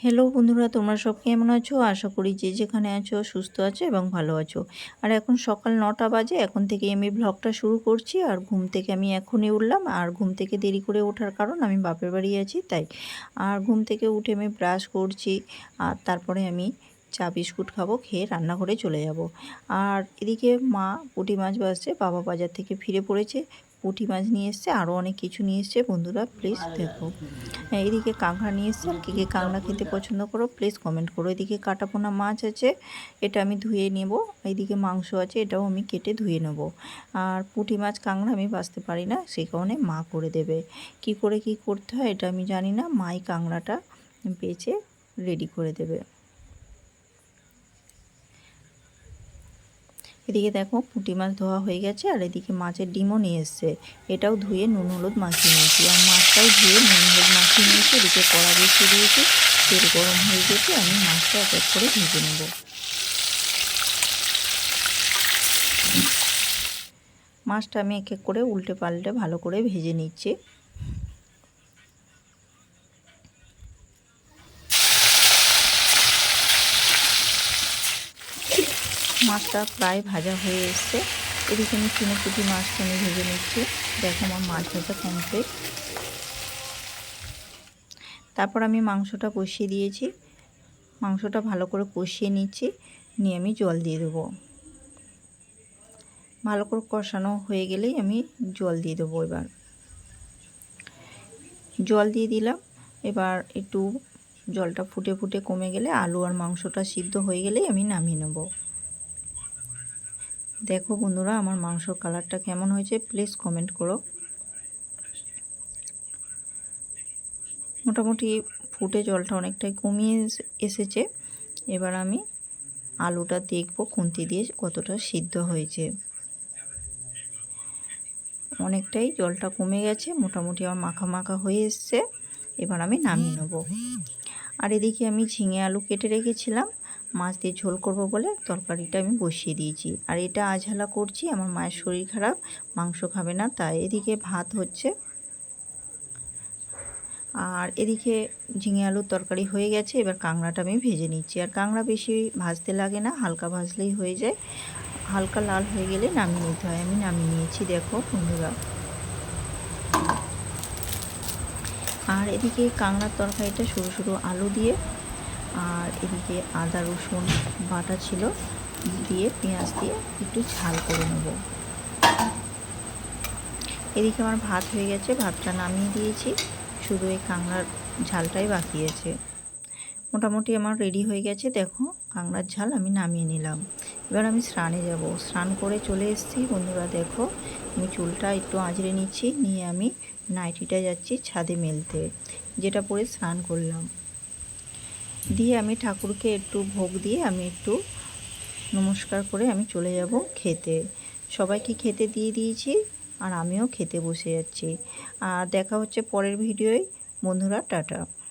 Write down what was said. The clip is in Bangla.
হ্যালো বন্ধুরা, তোমরা সব কেমন আছো? আশা করি যে যেখানে আছো সুস্থ আছো এবং ভালো আছো। আর এখন সকাল নটা বাজে, এখন থেকে আমি ব্লগটা শুরু করছি। আর ঘুম থেকে আমি এখনই উঠলাম। আর ঘুম থেকে দেরি করে ওঠার কারণ আমি বাপের বাড়ি আছি, তাই। আর ঘুম থেকে উঠে আমি ব্রাশ করছি। আর তারপরে আমি চা বিস্কুট খাব, খেয়ে রান্নাঘরে চলে যাব। আর এদিকে মা পুঁটি মাছ বাসছে বাবা বাজার থেকে ফিরে পড়েছে। পুঁটি মাছ নিয়ে এসছে আরও অনেক কিছু নিয়ে এসছে। বন্ধুরা প্লিজ দেখো। হ্যাঁ, এদিকে কাঁকড়া নিয়ে এসছে। আর কী কী কাঁকড়া খেতে পছন্দ করো প্লিজ কমেন্ট করো। এদিকে কাটাপোনা মাছ আছে এটা আমি ধুয়ে নেব। এইদিকে মাংস আছে এটাও আমি কেটে ধুয়ে নেব। আর পুঁটি মাছ কাঁকড়া আমি বাঁচতে পারি না সেই কারণে মা করে দেবে। কি করে কি করতে হয় এটা আমি জানি না। মাই কাঁকড়াটা বেছে রেডি করে দেবে। এদিকে দেখো পুঁটি মাছ ধোয়া হয়ে গেছে, আর এদিকে মাছের ডিমও নিয়ে এসছে। এটাও ধুয়ে নুন হলুদ মাখিয়ে নিয়েছি, আর মাছটাও ধুয়ে নুন হলুদ মাখিয়ে নিয়েছি। এদিকে কড়া বসিয়ে দিয়েছি, তেল গরম হয়ে গেছে, আমি মাছটা এক এক করে ভেজে নেব। মাছটা আমি এক এক করে উল্টে পাল্টে ভালো করে ভেজে নিচ্ছি। মাছটা প্রায় ভাজা হয়ে এসছে। এদিকে আমি চুনোপুটি মাছটা আমি ভেজে নিচ্ছি। দেখো আমার মাছ ভাজা কমপ্লিট তারপর আমি মাংসটা কষিয়ে দিয়েছি। মাংসটা ভালো করে কষিয়ে নিচ্ছি। নিয়ে আমি জল দিয়ে দেবো। ভালো করে কষানো হয়ে গেলেই আমি জল দিয়ে দেবো এবার। জল দিয়ে দিলাম। এবার একটু জলটা ফুটে ফুটে কমে গেলে আলু আর মাংসটা সিদ্ধ হয়ে গেলেই আমি নামিয়ে নেব। দেখো বন্ধুরা, আমার মাংসর কালারটা কেমন হয়েছে প্লিজ কমেন্ট করো। মোটামুটি ফুটে জলটা অনেকটাই কমিয়ে এসেছে। এবার আমি আলুটা দেখব খুন্তি দিয়ে কতটা সিদ্ধ হয়েছে। অনেকটাই জলটা কমে গেছে, মোটামুটি আমার মাখা মাখা হয়ে এসছে। এবার আমি নামিয়ে নেব। আর এদিকে আমি ঝিঙে আলু কেটে রেখেছিলাম। মাছ দিয়ে ঝোল করব বলে তরকারিটা আমি বসিয়ে দিয়েছি। আর এটা আঝালা করছি, আমার মায়ের শরীর খারাপ, মাংস খাবে না, তাই এদিকে ভাত হচ্ছে। আর এদিকে ঝিঙে আলুর তরকারি হয়ে গেছে, এবার কাঁকড়াটা আমি ভেজে নিচ্ছি। আর কাঁকড়া বেশি ভাজতে লাগে না, হালকা ভাজলেই হয়ে যায়। হালকা লাল হয়ে গেলে নামিয়ে নিতে হয়, আমি নামিয়ে নিয়েছি, দেখো বন্ধুরা। আর এদিকে কাঁকড়ার তরকারিটা সরু সরু আলু দিয়ে। আর এদিকে আদা, রসুন বাটা ছিল, দিয়ে পেঁয়াজ দিয়ে একটু ঝাল করে নেব। এদিকে আমার ভাত হয়ে গেছে, ভাতটা নামিয়ে দিয়েছি। শুধু এই কাঁকড়ার ঝালটাই বাকি আছে। মোটামুটি আমার রেডি হয়ে গেছে, দেখো কাঁকড়ার ঝাল আমি নামিয়ে নিলাম। এবার আমি স্নানে যাব। স্নান করে চলে এসেছি, বন্ধুরা দেখো আমি চুলটা একটু আঁচড়ে নিচ্ছি, নিয়ে আমি নাইটিটা যাচ্ছি ছাদে মেলতে, যেটা পরে স্নান করলাম। দিয়ে আমি ঠাকুরকে একটু ভোগ দিয়ে আমি একটু নমস্কার করে আমি চলে যাব খেতে। সবাইকে খেতে দিয়ে দিয়েছি আর আমিও খেতে বসে যাচ্ছি। আর দেখা হচ্ছে পরের ভিডিওয়। বন্ধুরা, টাটা।